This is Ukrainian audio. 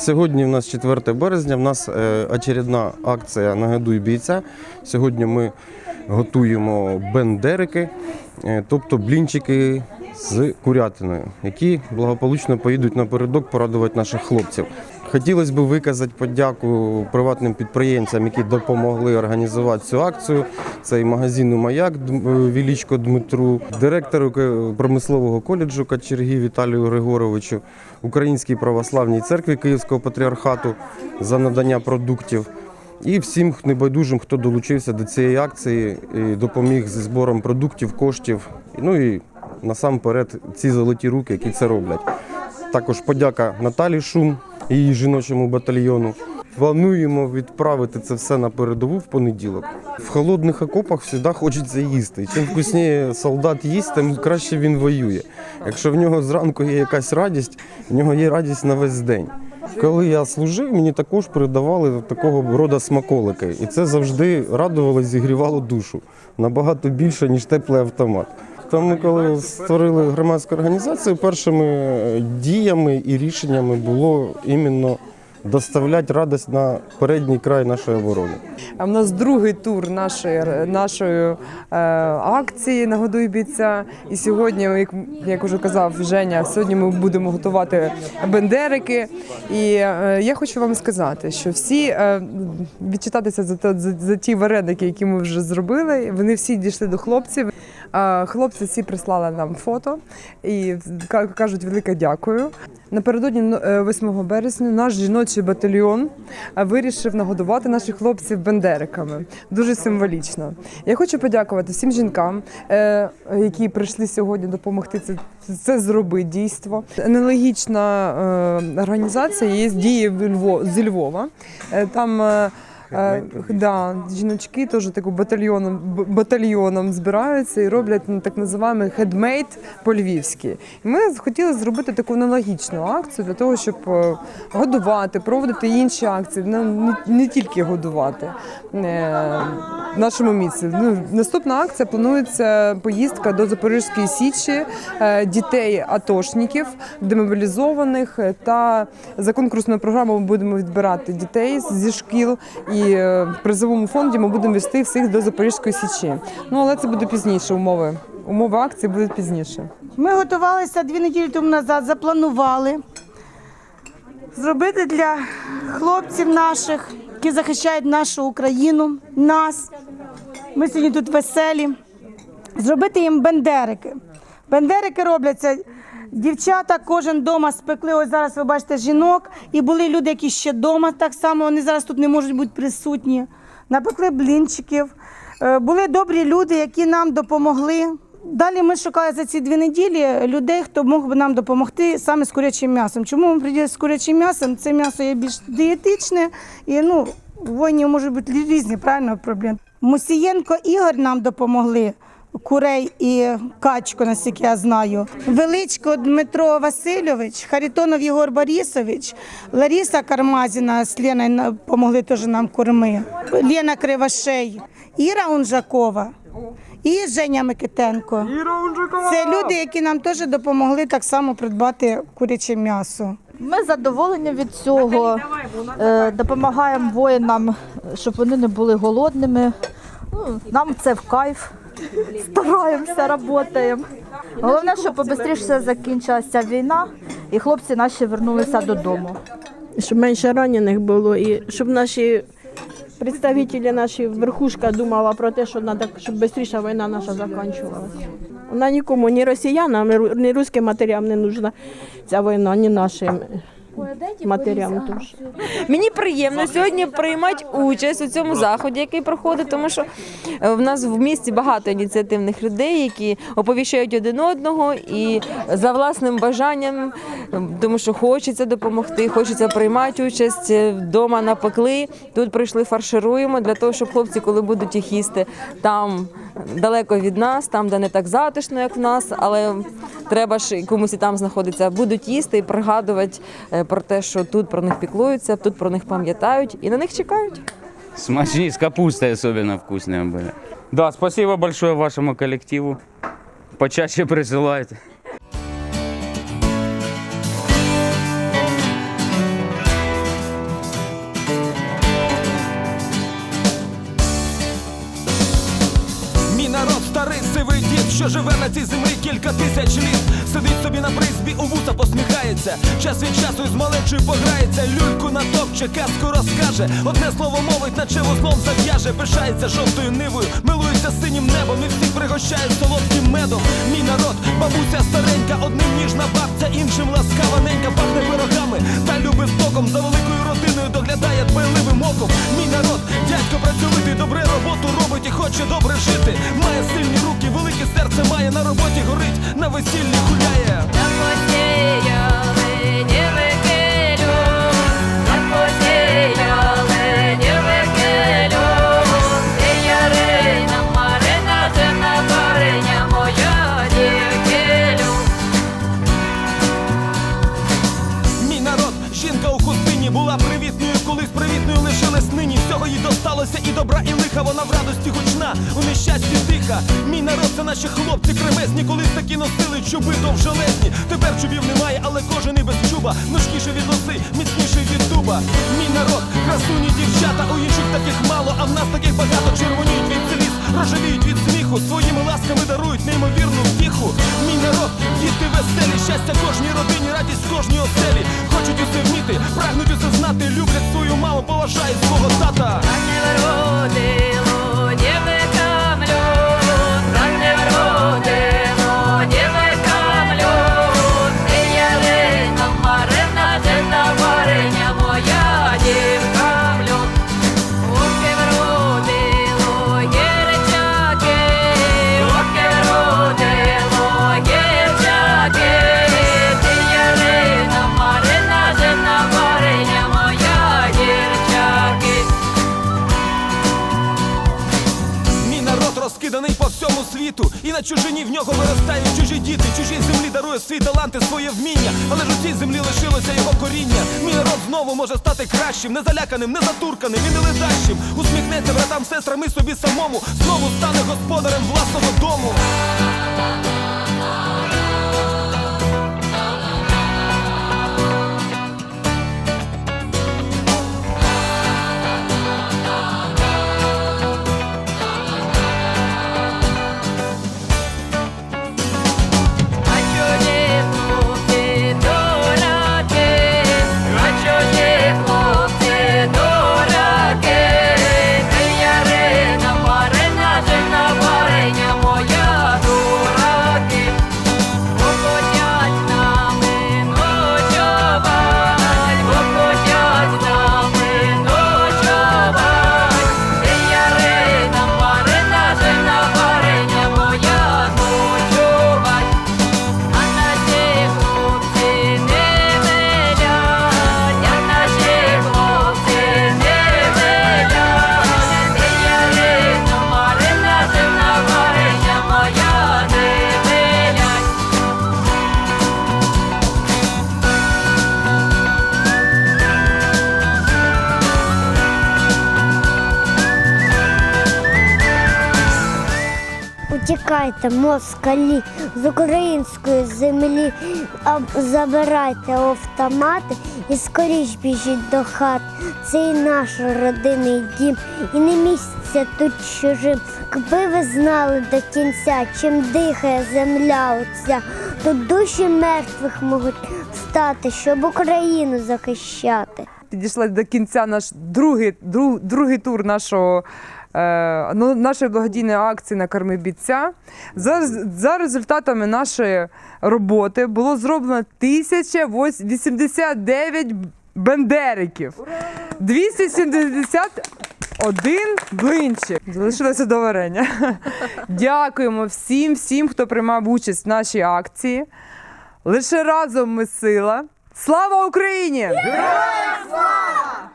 Сьогодні в нас 4 березня, в нас е, очередна акція Нагадуй бійця. Сьогодні ми готуємо бендерики, е, тобто блінчики з курятиною, які благополучно поїдуть напередок порадувати наших хлопців. Хотілося б виказати подяку приватним підприємцям, які допомогли організувати цю акцію. Це і магазину Маяк е, Вілічко Дмитру, директору промислового коледжу Качергі Віталію Григоровичу, Українській православній церкві Київського патріархату за надання продуктів. І всім небайдужим, хто долучився до цієї акції і допоміг зі збором продуктів, коштів. Ну і насамперед ці золоті руки, які це роблять. Також подяка Наталі Шум і її жіночому батальйону. Плануємо відправити це все на передову в понеділок. В холодних окопах завжди хочеться їсти. Чим вкусніше солдат їсть, тим краще він воює. Якщо в нього зранку є якась радість, в нього є радість на весь день. Коли я служив, мені також передавали такого роду смаколики. І це завжди радувало зігрівало душу набагато більше, ніж теплий автомат. Тому, коли створили громадську організацію, першими е, діями і рішеннями було іменно доставляти радість на передній край нашої оборони. А в нас другий тур нашої, нашої е, акції «Нагодуй бійця. І сьогодні, як, як вже казав Женя, сьогодні ми будемо готувати бендерики. І е, я хочу вам сказати, що всі е, відчитатися за, за, за ті вареники, які ми вже зробили. Вони всі дійшли до хлопців. Хлопці всі прислали нам фото і кажуть велике дякую. Напередодні ну, е, 8 березня наш жіночий батальйон е, вирішив нагодувати наших хлопців бендериками. Дуже символічно. Я хочу подякувати всім жінкам, е, які прийшли сьогодні допомогти це, це зробити дійство. Аналогічна організація є в Львов, зі Львова. Там е, да, жіночки теж таку батальйоном батальйоном збираються і роблять ну, так називаємо хедмейд по-львівськи. Ми хотіли зробити таку аналогічну акцію для того, щоб е, годувати, проводити інші акції, не, не, тільки годувати е, в нашому місці. Ну, наступна акція планується поїздка до Запорізької січі е, дітей атошників, демобілізованих та за конкурсною програмою будемо відбирати дітей зі шкіл і е, в призовому фонді ми будемо вести всіх до Запорізької січі. Ну але це буде пізніше умови. Умови акції будуть пізніше. Ми готувалися дві неділі тому назад, запланували зробити для хлопців наших, які захищають нашу Україну, нас. Ми сьогодні тут веселі. Зробити їм бендерики. Бендерики робляться. Дівчата кожен вдома спекли. Ось зараз ви бачите жінок. І були люди, які ще вдома так само. Вони зараз тут не можуть бути присутні. Напекли блінчиків. Е, Були добрі люди, які нам допомогли. Далі ми шукали за ці дві неділі людей, хто мог би нам допомогти саме з курячим м'ясом. Чому ми приділи з курячим м'ясом? Це м'ясо є більш дієтичне і ну, воїнів можуть бути різні правильно проблеми. Мусієнко Ігор нам допомогли. Курей і качку, наскільки я знаю. Величко Дмитро Васильович, Харитонов Єгор Борисович, Лариса Кармазіна з Леною допомогли теж нам корми. Лена Кривошей, Іра Унжакова і Женя Микитенко. Це люди, які нам теж допомогли так само придбати куряче м'ясо. Ми задоволені від цього. Е, Допомагаємо воїнам, щоб вони не були голодними. Ну, Нам це в кайф. Стараємося, працюємо. Головне, щоб побистріше закінчилася війна і хлопці наші вернулися додому. щоб менше ранених було, і щоб наші представники, наші верхушка думала про те, що треба, щоб швидше війна наша закінчувалася. Вона нікому, ні росіянам, ні ру- ні руським матерям не нужна ця війна, ні нашим матерям. Теж. Мені приємно сьогодні приймати участь у цьому заході, який проходить, тому що е, в нас в місті багато ініціативних людей, які оповіщають один одного і за власним бажанням, тому що хочеться допомогти, хочеться приймати участь е, вдома напекли. Тут прийшли фаршируємо для того, щоб хлопці, коли будуть їх їсти, там далеко від нас, там, де не так затишно, як в нас, але треба ж і комусь і там знаходиться, будуть їсти і пригадувати е, про те, що тут про них піклуються, тут про них пам'ятають і на них чекають. Смачні, с капустой особенно вкусные были. Да, спасибо большое вашему коллективу. Почаще присылайте. Що живе на цій землі кілька тисяч літ. Сидить собі на призбі, у вуса посміхається. Час від часу із малечою пограється, люльку натопче, казку розкаже. Одне слово мовить, наче вузлом зав'яже. Пишається жовтою нивою, милується синім небом і всіх пригощає солодким медом. Мій народ, бабуся старенька, одним ніжна бабця, іншим ласкава ненька, пахне пирогами та любить током. За великою родиною доглядає дбайливим оком. Мій народ, дядько працьовитий, добре роботу робить і хоче добре жити. Роботі горить, на весіллі гуляє. Наші хлопці кремезні, колись такі носили чуби довжелезні. Тепер чубів немає, але кожен і без чуба. Ножкіше від носи, міцніший від дуба. Мій народ, красуні дівчата, у інших таких мало, а в нас таких багато червоніють від сліз, рожевіють від сміху. Своїми ласками дарують неймовірну втіху. Мій народ, діти веселі, щастя кожній родині, радість кожній оселі. Хочуть усе вміти, прагнуть усе знати, люблять свою маму, поважають свого тата. Мій розкиданий по всьому світу, і на чужині в нього виростають чужі діти. Чужій землі дарує свій таланти, своє вміння. Але ж у цій землі лишилося його коріння. Мій народ знову може стати кращим, незаляканим, незатурканим не затурканим і не ледащим. Усміхнеться братам, сестрам і собі самому. Знову стане господарем власного дому. Утікайте, москалі, з української землі, забирайте автомати і скоріш біжіть до хат. Це і наш родинний дім, і не місця тут чужим. Якби ви знали до кінця, чим дихає земля оця, тут душі мертвих можуть встати, щоб Україну захищати. Підійшла до кінця наш другий, друг, другий тур нашого. Е, ну, Нашої благодійної акції на корми бійця. За, за результатами нашої роботи було зроблено 1089 бендериків. 271 блинчик. Залишилося до варення. Дякуємо всім, всім, хто приймав участь в нашій акції. Лише разом ми сила. Слава Україні! Героям слава!